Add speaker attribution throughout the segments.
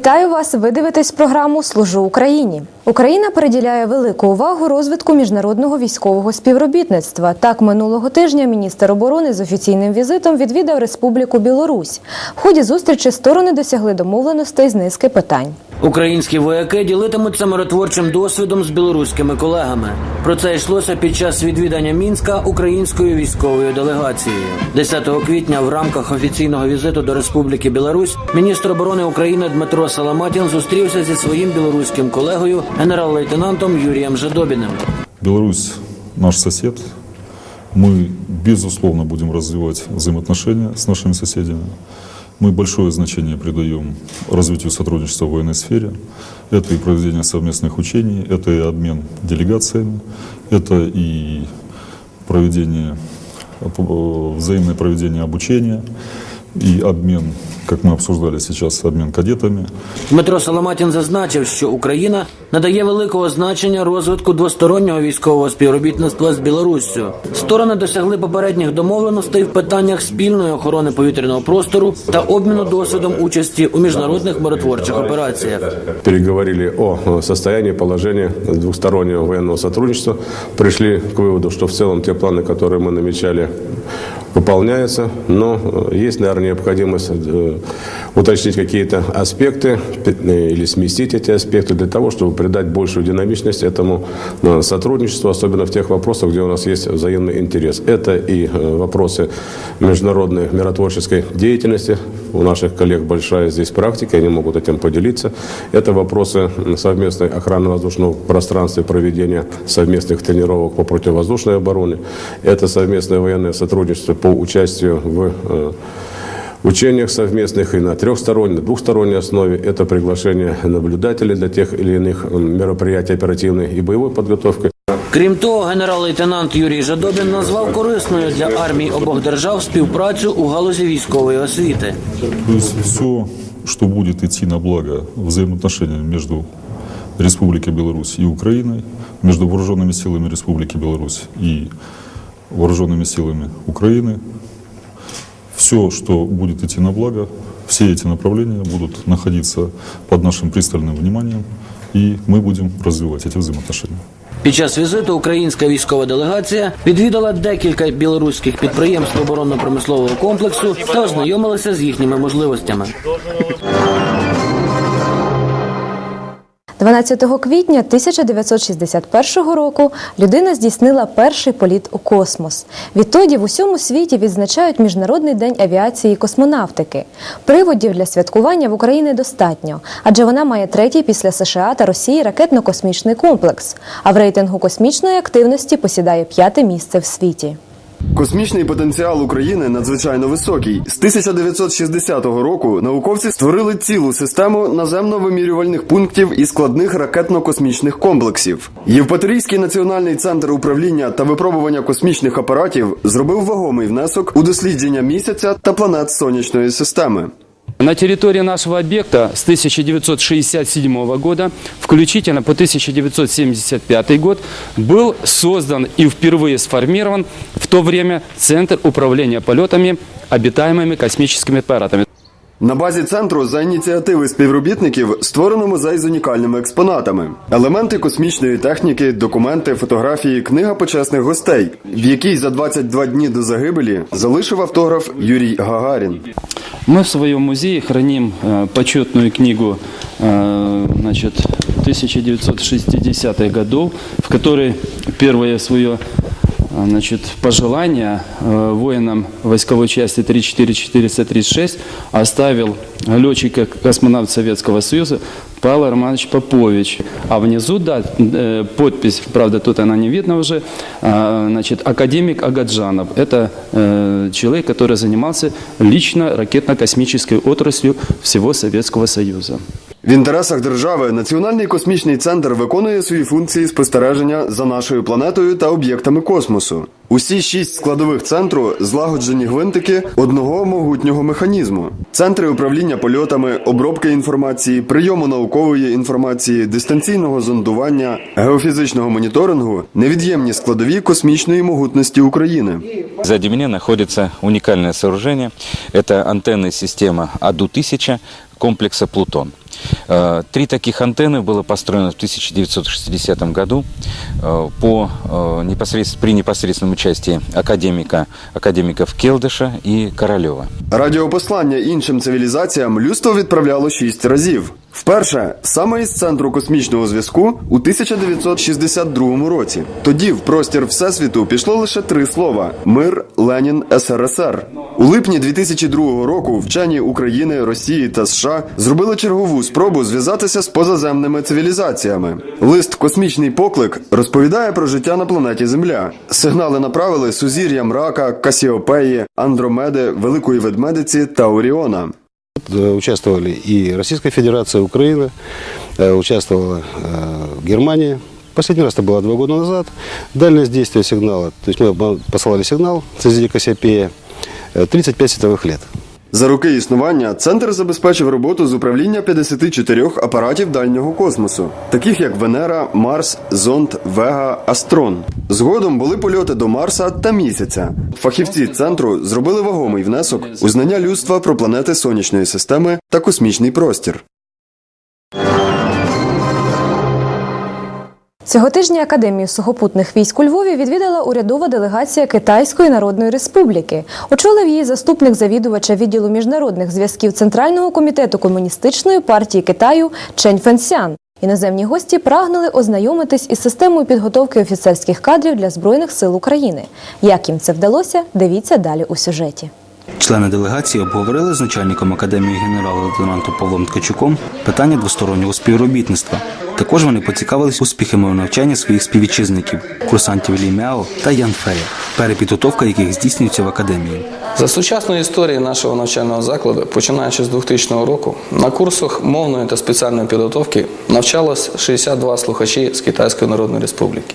Speaker 1: Вітаю вас! Ви дивитесь програму Служу Україні. Україна приділяє велику увагу розвитку міжнародного військового співробітництва. Так, минулого тижня міністр оборони з офіційним візитом відвідав Республіку Білорусь. В ході зустрічі сторони досягли домовленостей з низки питань.
Speaker 2: Українські вояки ділитимуться миротворчим досвідом з білоруськими колегами. Про це йшлося під час відвідання мінська українською військовою делегацією. 10 квітня в рамках офіційного візиту до Республіки Білорусь міністр оборони України Дмитро Саламатін зустрівся зі своїм білоруським колегою генерал-лейтенантом Юрієм Жадобіним.
Speaker 3: Беларусь наш сосед. Мы, безусловно, будем развивать взаимоотношения с нашими соседями. Мы большое значение придаем развитию сотрудничества в военной сфере. Это и проведение совместных учений, это и обмен делегациями, это и проведение, э, взаимное проведение обучения и обмен, как мы обсуждали сейчас, обмен кадетами.
Speaker 2: Дмитро Соломатін зазначив, що Україна надає великого значення розвитку двостороннього військового співробітництва з Білоруссю. Сторони досягли попередніх домовленостей в питаннях спільної охорони повітряного простору та обміну досвідом участі у міжнародних миротворчих операціях.
Speaker 4: переговорили о э, состоянии, положении двухстороннего военного сотрудничества, пришли к выводу, что в целом те планы, которые мы намечали, выполняются, но э, есть, наверное, необходимость э, уточнить какие-то аспекты э, или сместить эти аспекты для того, чтобы придать большую динамичность этому сотрудничеству, особенно в тех вопросах, где у нас есть взаимный интерес. Это и вопросы международной миротворческой деятельности. У наших коллег большая здесь практика, они могут этим поделиться. Это вопросы совместной охраны воздушного пространства и проведения совместных тренировок по противовоздушной обороне. Это совместное военное сотрудничество по участию в э, учениях совместных и на трехсторонней, на двухсторонней основе. Это приглашение наблюдателей для тех или иных мероприятий оперативной и боевой подготовки.
Speaker 2: Крім того, генерал-лейтенант Юрій Жадобін назвав корисною для армій обох держав співпрацю у галузі військової освіти.
Speaker 3: То есть все, что будет идти на благо взаимоотношения между Республикой Беларусь и Украиной, между вооруженными силами Республики Беларусь и вооруженными силами Украины, все, что будет идти на благо, все эти направления будут находиться под нашим пристальным вниманием, и мы будем развивать эти взаимоотношения.
Speaker 2: Під час візиту українська військова делегація відвідала декілька білоруських підприємств оборонно-промислового комплексу та ознайомилася з їхніми можливостями.
Speaker 1: 12 квітня 1961 року людина здійснила перший політ у космос. Відтоді в усьому світі відзначають Міжнародний день авіації і космонавтики. Приводів для святкування в Україні достатньо, адже вона має третій після США та Росії ракетно-космічний комплекс. А в рейтингу космічної активності посідає п'яте місце в світі.
Speaker 5: Космічний потенціал України надзвичайно високий. З 1960 року науковці створили цілу систему наземно-вимірювальних пунктів і складних ракетно-космічних комплексів. Євпаторійський національний центр управління та випробування космічних апаратів зробив вагомий внесок у дослідження місяця та планет сонячної системи.
Speaker 6: На территории нашего объекта с 1967 года, включительно по 1975 год, был создан и впервые сформирован в то время Центр управления полетами обитаемыми космическими аппаратами.
Speaker 5: На базі центру за ініціативи співробітників створено музей з унікальними експонатами: елементи космічної техніки, документи, фотографії, книга почесних гостей, в якій за 22 дні до загибелі залишив автограф Юрій Гагарін.
Speaker 6: Мы в своем музее храним э, почетную книгу э, значит, 1960-х годов, в которой первое свое э, значит, пожелание э, воинам войсковой части 34436 оставил летчик-космонавт Советского Союза Павел Романович Попович. А внизу, да, э, подпись, правда, тут она не видно уже, а, значит, академик Агаджанов. Это э, человек, который занимался лично ракетно-космической отраслью всего Советского Союза.
Speaker 5: В інтересах держави Національний космічний центр виконує свої функції спостереження за нашою планетою та об'єктами космосу. Усі шість складових центру злагоджені гвинтики одного могутнього механізму. Центри управління польотами, обробки інформації, прийому наукової інформації, дистанційного зондування, геофізичного моніторингу невід'ємні складові космічної могутності України.
Speaker 7: Сзади меня находится уникальное сооружение. Это антенная система АДУ-1000 комплекса «Плутон». Э, Три таких антенны было построено в 1960 году э, по, э, непосредственно, при непосредственном участии академика, академиков Келдыша и Королева.
Speaker 5: Радіопослання іншим цивілізаціям людство відправляло шість разів. Вперше саме із центру космічного зв'язку у 1962 році. Тоді в простір Всесвіту пішло лише три слова: мир, Ленін, СРСР. У липні 2002 року вчені України, Росії та США зробили чергову спробу зв'язатися з позаземними цивілізаціями. Лист Космічний поклик розповідає про життя на планеті Земля. Сигнали направили сузір'ям Рака, Касіопеї, Андромеди, Великої Ведмедиці та Оріона.
Speaker 8: Э, Участвовали и Российская Федерация, Украина, э, участвовала э, Германия. Последний раз это было два года назад. Дальность действия сигнала, то есть мы посылали сигнал созвездие Кассиопея, э, 35 световых лет.
Speaker 5: За роки існування центр забезпечив роботу з управління 54 апаратів дальнього космосу, таких як Венера, Марс, Зонд, Вега, Астрон. Згодом були польоти до Марса та місяця. Фахівці центру зробили вагомий внесок у знання людства про планети сонячної системи та космічний простір.
Speaker 1: Цього тижня Академію сухопутних військ у Львові відвідала урядова делегація Китайської Народної Республіки. Очолив її заступник завідувача відділу міжнародних зв'язків Центрального комітету комуністичної партії Китаю Чень Фенсян. Іноземні гості прагнули ознайомитись із системою підготовки офіцерських кадрів для збройних сил України. Як їм це вдалося, дивіться далі у сюжеті.
Speaker 9: Члени делегації обговорили з начальником академії генерал-лейтенантом Павлом Ткачуком питання двостороннього співробітництва. Також вони поцікавились успіхами у навчанні своїх співвітчизників, курсантів Лі Мяо та Ян Фея, перепідготовка яких здійснюється в академії.
Speaker 10: За сучасної історії нашого навчального закладу, починаючи з 2000 року, на курсах мовної та спеціальної підготовки навчалось 62 слухачі з Китайської Народної Республіки.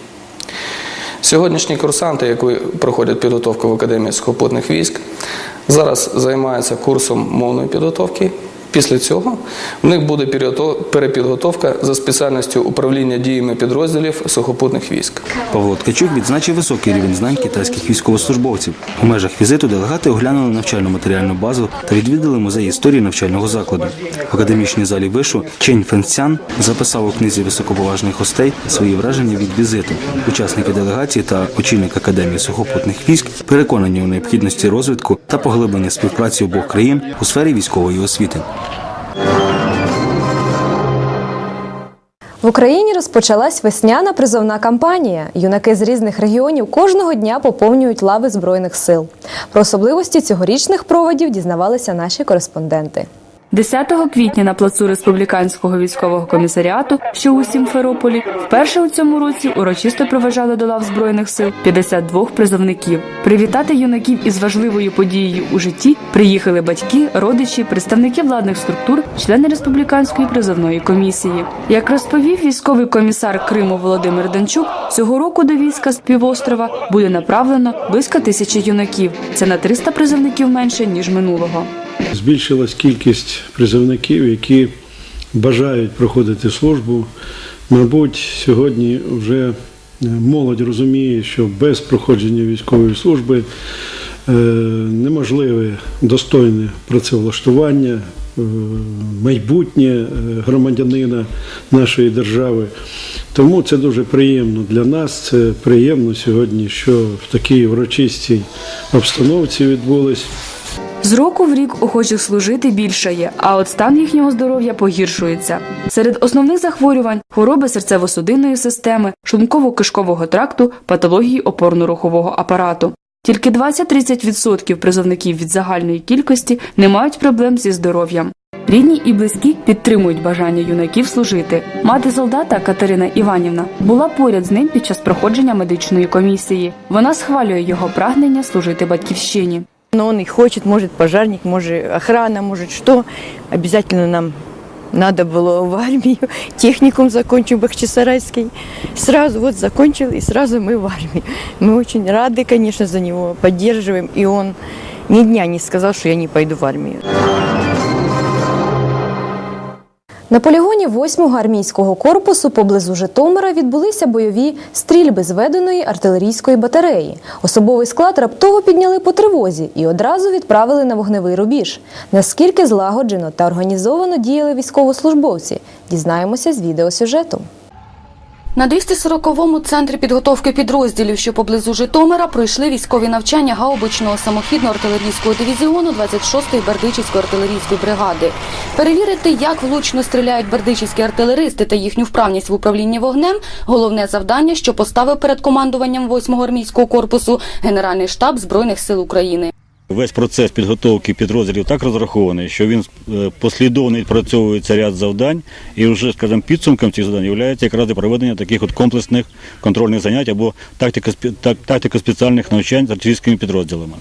Speaker 10: Сьогоднішні курсанти, які проходять підготовку в Академії сухопутних військ, зараз займається курсом мовної підготовки. Після цього в них буде перепідготовка за спеціальністю управління діями підрозділів сухопутних військ.
Speaker 9: Павло Ткачук відзначив високий рівень знань китайських військовослужбовців. У межах візиту делегати оглянули навчальну матеріальну базу та відвідали музей історії навчального закладу. В академічній залі вишу Чень Фенсян записав у книзі високоповажних гостей свої враження від візиту. Учасники делегації та очільник академії сухопутних військ переконані у необхідності розвитку та поглиблення співпраці обох країн у сфері військової освіти.
Speaker 1: В Україні розпочалась весняна призовна кампанія. Юнаки з різних регіонів кожного дня поповнюють лави збройних сил. Про особливості цьогорічних проводів дізнавалися наші кореспонденти.
Speaker 11: 10 квітня на плацу республіканського військового комісаріату, що у Сімферополі, вперше у цьому році урочисто проважали до лав збройних сил 52 призовників. Привітати юнаків із важливою подією у житті приїхали батьки, родичі, представники владних структур, члени республіканської призовної комісії. Як розповів військовий комісар Криму Володимир Данчук, цього року до війська з півострова буде направлено близько тисячі юнаків. Це на 300 призовників менше ніж минулого.
Speaker 12: Збільшилась кількість призовників, які бажають проходити службу. Мабуть, сьогодні вже е, молодь розуміє, що без проходження військової служби е, неможливе достойне працевлаштування, е, майбутнє громадянина нашої держави. Тому це дуже приємно для нас. Це приємно сьогодні, що в такій урочистій обстановці відбулось.
Speaker 11: З року в рік охочих служити більшає, а от стан їхнього здоров'я погіршується. Серед основних захворювань хвороби серцево-судинної системи, шлунково-кишкового тракту, патології опорно-рухового апарату. Тільки 20-30% призовників від загальної кількості не мають проблем зі здоров'ям. Рідні і близькі підтримують бажання юнаків служити. Мати солдата Катерина Іванівна була поряд з ним під час проходження медичної комісії. Вона схвалює його прагнення служити батьківщині.
Speaker 13: Но он и хочет, может пожарник, может охрана, может что. Обязательно нам Надо было в армию. Техникум закончил Бахчисарайский. Сразу вот закончил, и сразу мы в армию. Мы очень рады, конечно, за него, поддерживаем. И он ни дня не сказал, что я не пойду в армию.
Speaker 1: На полігоні 8-го армійського корпусу поблизу Житомира відбулися бойові стрільби зведеної артилерійської батареї. Особовий склад раптово підняли по тривозі і одразу відправили на вогневий рубіж. Наскільки злагоджено та організовано діяли військовослужбовці, дізнаємося з відеосюжету.
Speaker 14: На 240-му центрі підготовки підрозділів, що поблизу Житомира, пройшли військові навчання гаубичного самохідного артилерійського дивізіону 26-ї Бердичівської артилерійської бригади. Перевірити, як влучно стріляють бердичівські артилеристи та їхню вправність в управлінні вогнем – головне завдання, що поставив перед командуванням 8-го армійського корпусу Генеральний штаб Збройних сил України.
Speaker 15: Весь процес підготовки підрозділів так розрахований, що він е, послідовно відпрацьовується ряд завдань, і вже, скажімо, підсумком цих завдань є якраз проведення таких от комплексних контрольних занять або тактико- тактико-спеціальних навчань з артилерійськими підрозділами.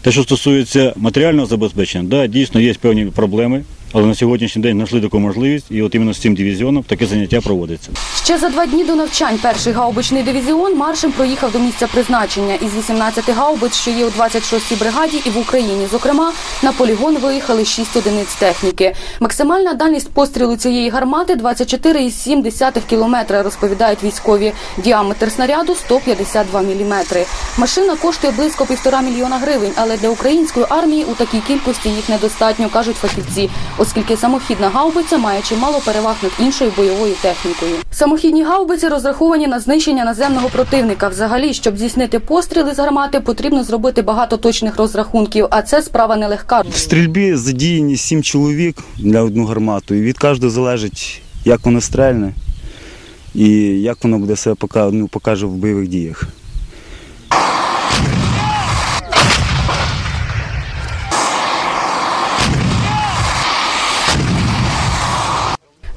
Speaker 15: Те, що стосується матеріального забезпечення, да, дійсно є певні проблеми, але на сьогоднішній день знайшли таку можливість, і от іменно з цим дивізіоном таке заняття проводиться.
Speaker 14: Ще за два дні до навчань перший гаубичний дивізіон маршем проїхав до місця призначення. Із 18 гаубиць, що є у 26-й бригаді і в Україні, зокрема, на полігон виїхали 6 одиниць техніки. Максимальна дальність пострілу цієї гармати 24,7 кілометра, розповідають військові. Діаметр снаряду 152 міліметри. Машина коштує близько півтора мільйона гривень, але для української армії у такій кількості їх недостатньо, кажуть фахівці, оскільки самохідна гаубиця має чимало переваг над іншою бойовою технікою. Самохідні гаубиці розраховані на знищення наземного противника. Взагалі, щоб здійснити постріли з гармати, потрібно зробити багато точних розрахунків, а це справа нелегка.
Speaker 16: В стрільбі задіяні сім чоловік для одну гармату, і від кожного залежить, як воно стрельне і як воно буде себе ну, покаже в бойових діях.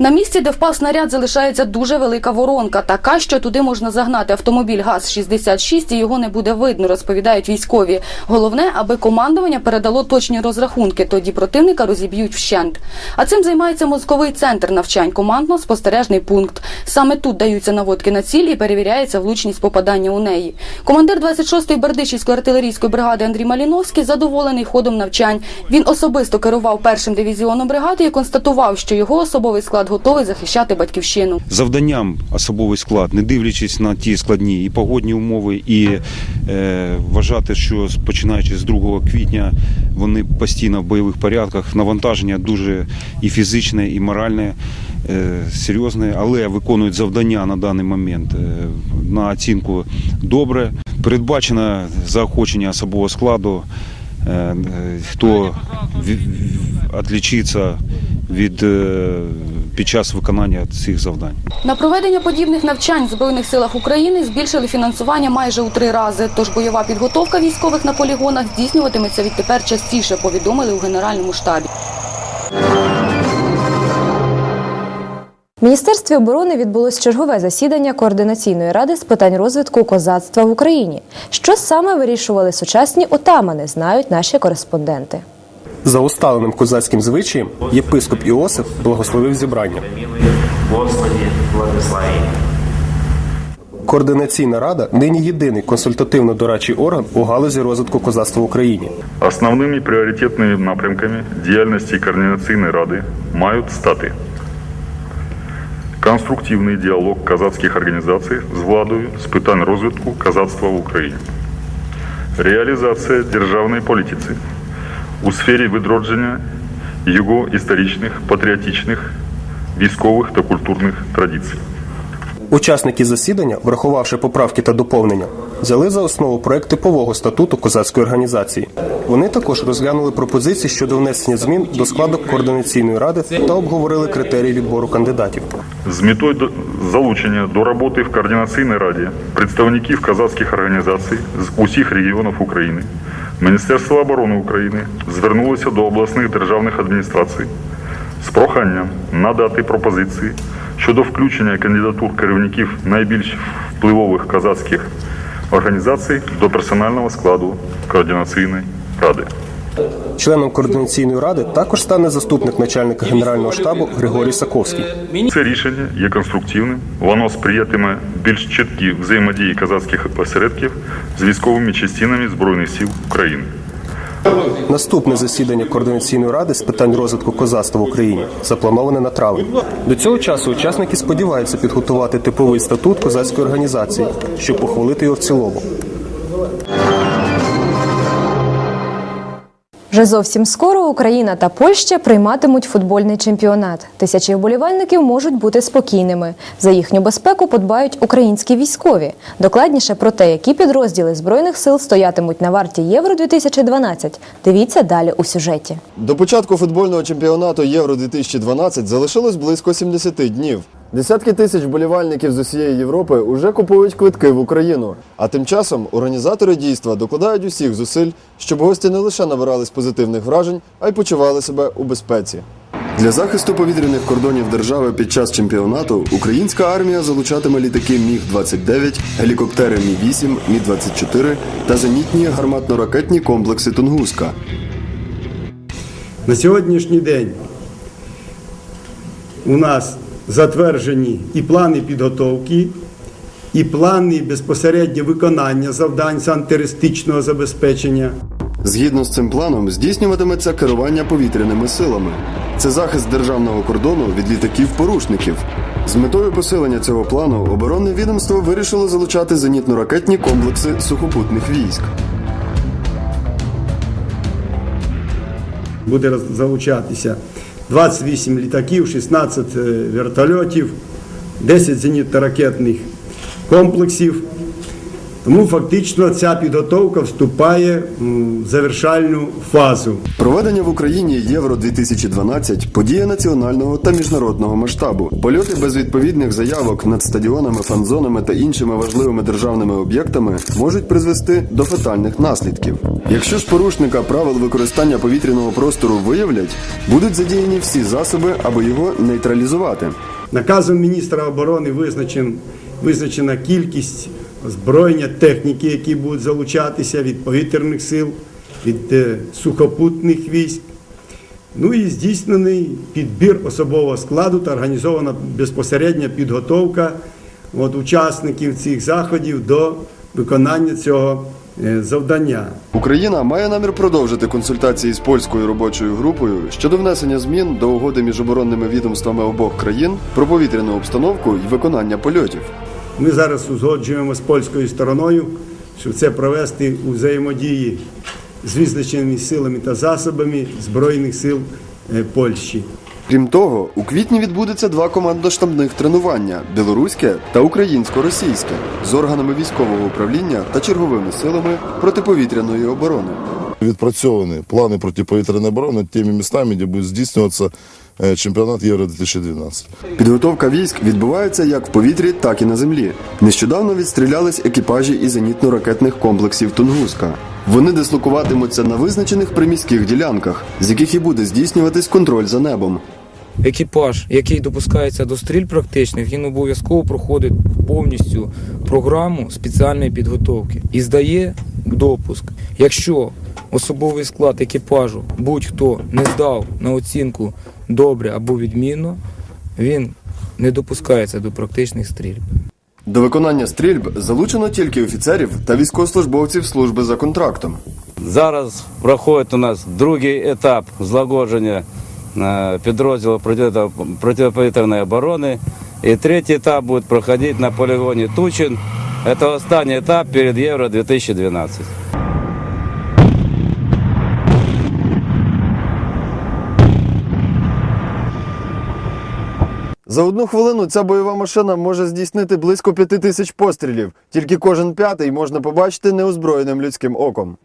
Speaker 14: На місці, де впав снаряд, залишається дуже велика воронка, така, що туди можна загнати автомобіль ГАЗ-66 і його не буде видно, розповідають військові. Головне, аби командування передало точні розрахунки, тоді противника розіб'ють вщент. А цим займається мозковий центр навчань, командно-спостережний пункт. Саме тут даються наводки на ціль і перевіряється влучність попадання у неї. Командир 26-ї Бердичівської артилерійської бригади Андрій Маліновський задоволений ходом навчань. Він особисто керував першим дивізіоном бригади і констатував, що його особовий склад готовий захищати батьківщину.
Speaker 17: Завданням особовий склад, не дивлячись на ті складні і погодні умови, і е, вважати, що починаючи з 2 квітня вони постійно в бойових порядках, навантаження дуже і фізичне, і моральне, е, серйозне, але виконують завдання на даний момент е, на оцінку добре. Передбачено заохочення особового складу, хто відлічиться від е, під час виконання цих завдань.
Speaker 14: На проведення подібних навчань в Збройних силах України збільшили фінансування майже у три рази. Тож бойова підготовка військових на полігонах здійснюватиметься відтепер частіше, повідомили у Генеральному штабі.
Speaker 1: В Міністерстві оборони відбулось чергове засідання координаційної ради з питань розвитку козацтва в Україні. Що саме вирішували сучасні отамани, знають наші кореспонденти.
Speaker 18: За усталеним козацьким звичаєм єпископ Іосиф благословив зібрання. Координаційна рада нині єдиний консультативно-дорадчий орган у галузі розвитку козацтва в Україні.
Speaker 19: Основними пріоритетними напрямками діяльності Координаційної ради мають стати конструктивний діалог казацьких організацій з владою з питань розвитку казацтва в Україні, реалізація державної політики у сфері відродження його історичних, патріотичних, військових та культурних традицій.
Speaker 18: Учасники засідання, врахувавши поправки та доповнення, взяли за основу проект типового статуту козацької організації. Вони також розглянули пропозиції щодо внесення змін до складу координаційної ради та обговорили критерії відбору кандидатів.
Speaker 19: З метою залучення до роботи в Координаційній раді представників казацьких організацій з усіх регіонів України Міністерство оборони України звернулося до обласних державних адміністрацій з проханням надати пропозиції щодо включення кандидатур керівників найбільш впливових казацьких організацій до персонального складу Координаційної ради.
Speaker 18: Членом координаційної ради також стане заступник начальника генерального штабу Григорій Саковський.
Speaker 19: Це рішення є конструктивним. Воно сприятиме більш чіткій взаємодії казацьких осередків з військовими частинами Збройних сил України.
Speaker 18: Наступне засідання координаційної ради з питань розвитку козацтва в Україні заплановане на травень. До цього часу учасники сподіваються підготувати типовий статут козацької організації, щоб похвалити його в цілому.
Speaker 1: Вже зовсім скоро Україна та Польща прийматимуть футбольний чемпіонат. Тисячі вболівальників можуть бути спокійними. За їхню безпеку подбають українські військові. Докладніше про те, які підрозділи збройних сил стоятимуть на варті Євро 2012 Дивіться далі у сюжеті.
Speaker 5: До початку футбольного чемпіонату Євро 2012 залишилось близько 70 днів. Десятки тисяч вболівальників з усієї Європи уже купують квитки в Україну. А тим часом організатори дійства докладають усіх зусиль, щоб гості не лише набирались позитивних вражень, а й почували себе у безпеці. Для захисту повітряних кордонів держави під час чемпіонату українська армія залучатиме літаки Міг-29, гелікоптери Мі-8, Мі-24 та зенітні гарматно-ракетні комплекси Тунгуска.
Speaker 20: На сьогоднішній день у нас затверджені і плани підготовки, і плани безпосередньо виконання завдань з антитерористичного забезпечення.
Speaker 5: Згідно з цим планом здійснюватиметься керування повітряними силами. Це захист державного кордону від літаків-порушників. З метою посилення цього плану оборонне відомство вирішило залучати зенітно-ракетні комплекси сухопутних військ.
Speaker 20: Буде залучатися 28 літаків, 16 е, вертольотів, 10 зенітно-ракетних комплексів. Тому фактично ця підготовка вступає в завершальну фазу.
Speaker 5: Проведення в Україні Євро 2012 подія національного та міжнародного масштабу. Польоти без відповідних заявок над стадіонами, фан-зонами та іншими важливими державними об'єктами можуть призвести до фатальних наслідків. Якщо ж порушника правил використання повітряного простору виявлять, будуть задіяні всі засоби, аби його нейтралізувати.
Speaker 20: Наказом міністра оборони визначен, визначена кількість озброєння техніки, які будуть залучатися від повітряних сил, від е, сухопутних військ. Ну і здійснений підбір особового складу та організована безпосередня підготовка от, учасників цих заходів до виконання цього е, завдання.
Speaker 5: Україна має намір продовжити консультації з польською робочою групою щодо внесення змін до угоди між оборонними відомствами обох країн про повітряну обстановку і виконання польотів.
Speaker 20: Ми зараз узгоджуємо з польською стороною, щоб це провести у взаємодії з визначеними силами та засобами Збройних сил е, Польщі.
Speaker 5: Крім того, у квітні відбудеться два командно-штабних тренування білоруське та українсько-російське з органами військового управління та черговими силами протиповітряної оборони.
Speaker 21: Відпрацьовані плани протиповітряної оборони тими містами, де буде здійснюватися чемпіонат Євро 2012.
Speaker 5: Підготовка військ відбувається як в повітрі, так і на землі. Нещодавно відстрілялись екіпажі із зенітно-ракетних комплексів Тунгуска. Вони дислокуватимуться на визначених приміських ділянках, з яких і буде здійснюватись контроль за небом.
Speaker 22: Екіпаж, який допускається до стріль практичних, він обов'язково проходить повністю програму спеціальної підготовки і здає допуск. Якщо особовий склад екіпажу будь-хто не здав на оцінку добре або відмінно, він не допускається до практичних стрільб.
Speaker 5: До виконання стрільб залучено тільки офіцерів та військовослужбовців служби за контрактом.
Speaker 23: Зараз проходить у нас другий етап злагодження е, підрозділу проти- протиповітряної оборони. І третій етап буде проходити на полігоні Тучин. Це останній етап перед Євро 2012.
Speaker 5: За одну хвилину ця бойова машина може здійснити близько п'яти тисяч пострілів. Тільки кожен п'ятий можна побачити неозброєним людським оком.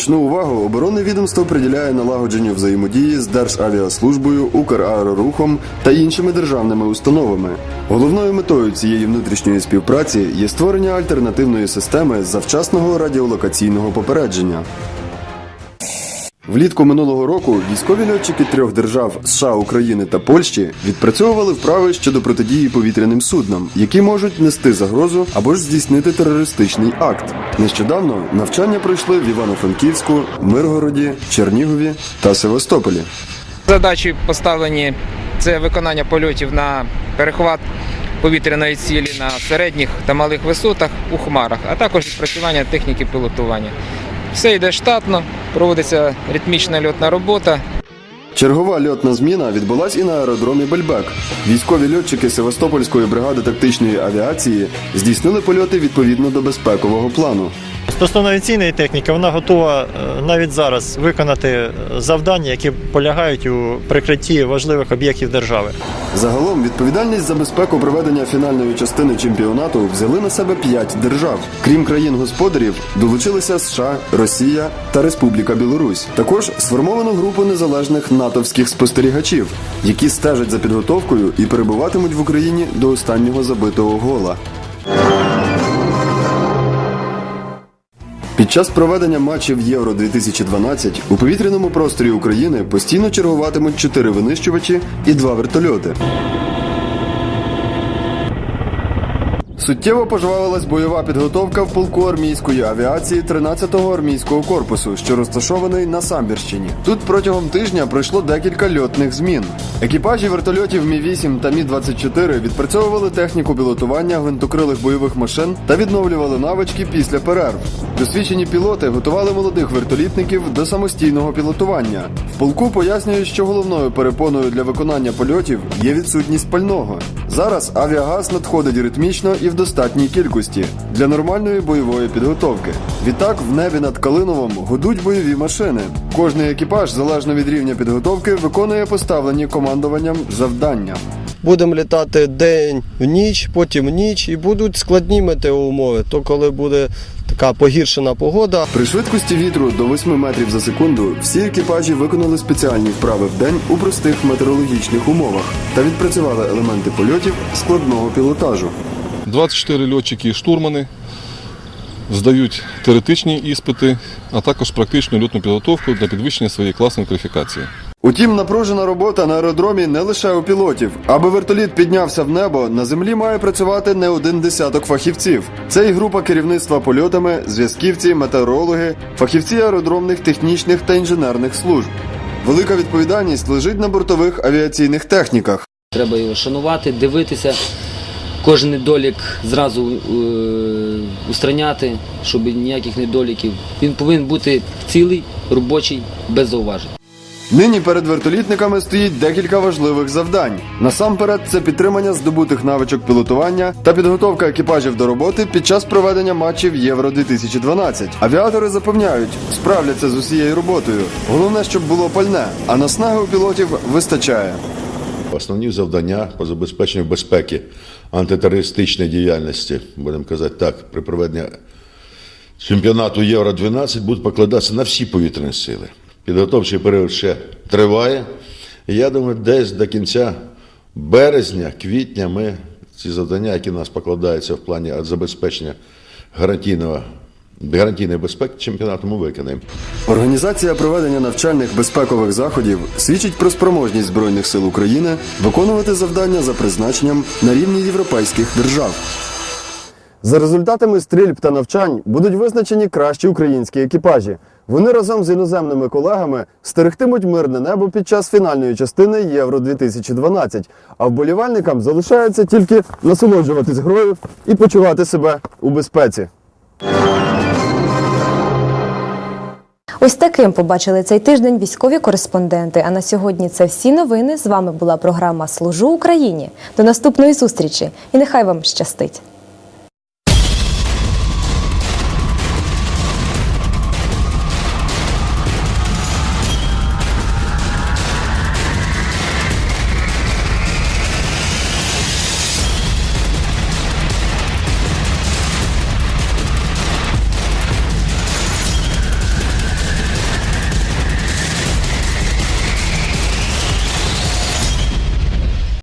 Speaker 5: Значну увагу оборонне відомство приділяє налагодженню взаємодії з Державіаслужбою, Украерорухом та іншими державними установами. Головною метою цієї внутрішньої співпраці є створення альтернативної системи завчасного радіолокаційного попередження. Влітку минулого року військові льотчики трьох держав США, України та Польщі відпрацьовували вправи щодо протидії повітряним суднам, які можуть нести загрозу або ж здійснити терористичний акт. Нещодавно навчання пройшли в Івано-Франківську, Миргороді, Чернігові та Севастополі.
Speaker 24: Задачі поставлені це виконання польотів на перехват повітряної цілі на середніх та малих висотах у хмарах, а також відпрацювання техніки пілотування. Все йде штатно, проводиться ритмічна льотна робота.
Speaker 5: Чергова льотна зміна відбулась і на аеродромі Бельбек. Військові льотчики Севастопольської бригади тактичної авіації здійснили польоти відповідно до безпекового плану.
Speaker 25: Стосовно авіаційної техніки, вона готова е, навіть зараз виконати е, завдання, які полягають у прикритті важливих об'єктів держави.
Speaker 5: Загалом відповідальність за безпеку проведення фінальної частини чемпіонату взяли на себе п'ять держав. Крім країн-господарів, долучилися США, Росія та Республіка Білорусь. Також сформовано групу незалежних натовських спостерігачів, які стежать за підготовкою і перебуватимуть в Україні до останнього забитого гола. Під час проведення матчів Євро 2012 у повітряному просторі України постійно чергуватимуть чотири винищувачі і два вертольоти. Суттєво пожвавилась бойова підготовка в полку армійської авіації 13-го армійського корпусу, що розташований на Самбірщині. Тут протягом тижня пройшло декілька льотних змін. Екіпажі вертольотів Мі-8 та Мі-24 відпрацьовували техніку пілотування гвинтокрилих бойових машин та відновлювали навички після перерв. Досвідчені пілоти готували молодих вертолітників до самостійного пілотування. В полку пояснюють, що головною перепоною для виконання польотів є відсутність пального. Зараз авіагаз надходить ритмічно і в достатній кількості для нормальної бойової підготовки. Відтак в небі над Калиновом гудуть бойові машини. Кожний екіпаж, залежно від рівня підготовки, виконує поставлені командуванням завдання.
Speaker 26: Будемо літати день в ніч, потім в ніч, і будуть складні метеоумови. То коли буде така погіршена погода.
Speaker 5: При швидкості вітру до 8 метрів за секунду всі екіпажі виконали спеціальні вправи в день у простих метеорологічних умовах та відпрацювали елементи польотів складного пілотажу.
Speaker 27: 24 льотчики і штурмани здають теоретичні іспити, а також практичну льотну підготовку для підвищення своєї класної кваліфікації.
Speaker 5: Утім, напружена робота на аеродромі не лише у пілотів. Аби вертоліт піднявся в небо, на землі має працювати не один десяток фахівців. Це і група керівництва польотами, зв'язківці, метеорологи, фахівці аеродромних технічних та інженерних служб. Велика відповідальність лежить на бортових авіаційних техніках.
Speaker 28: Треба його шанувати, дивитися, кожен недолік зразу е, устраняти, щоб ніяких недоліків. Він повинен бути цілий, робочий, без зауважень.
Speaker 5: Нині перед вертолітниками стоїть декілька важливих завдань. Насамперед, це підтримання здобутих навичок пілотування та підготовка екіпажів до роботи під час проведення матчів Євро 2012. Авіатори запевняють, справляться з усією роботою. Головне, щоб було пальне, а наснаги у пілотів вистачає.
Speaker 29: Основні завдання по забезпеченню безпеки антитерористичної діяльності, будемо казати так, при проведенні чемпіонату Євро 12 будуть покладатися на всі повітряні сили. Підготовчий період ще триває. І я думаю, десь до кінця березня, квітня ми ці завдання, які у нас покладаються в плані забезпечення гарантійного гарантійної безпеки чемпіонату, ми виконаємо.
Speaker 5: Організація проведення навчальних безпекових заходів свідчить про спроможність Збройних сил України виконувати завдання за призначенням на рівні європейських держав. За результатами стрільб та навчань будуть визначені кращі українські екіпажі. Вони разом з іноземними колегами стерегтимуть мирне небо під час фінальної частини Євро 2012. А вболівальникам залишається тільки насолоджуватись грою і почувати себе у безпеці.
Speaker 1: Ось таким побачили цей тиждень військові кореспонденти. А на сьогодні це всі новини. З вами була програма Служу Україні. До наступної зустрічі і нехай вам щастить.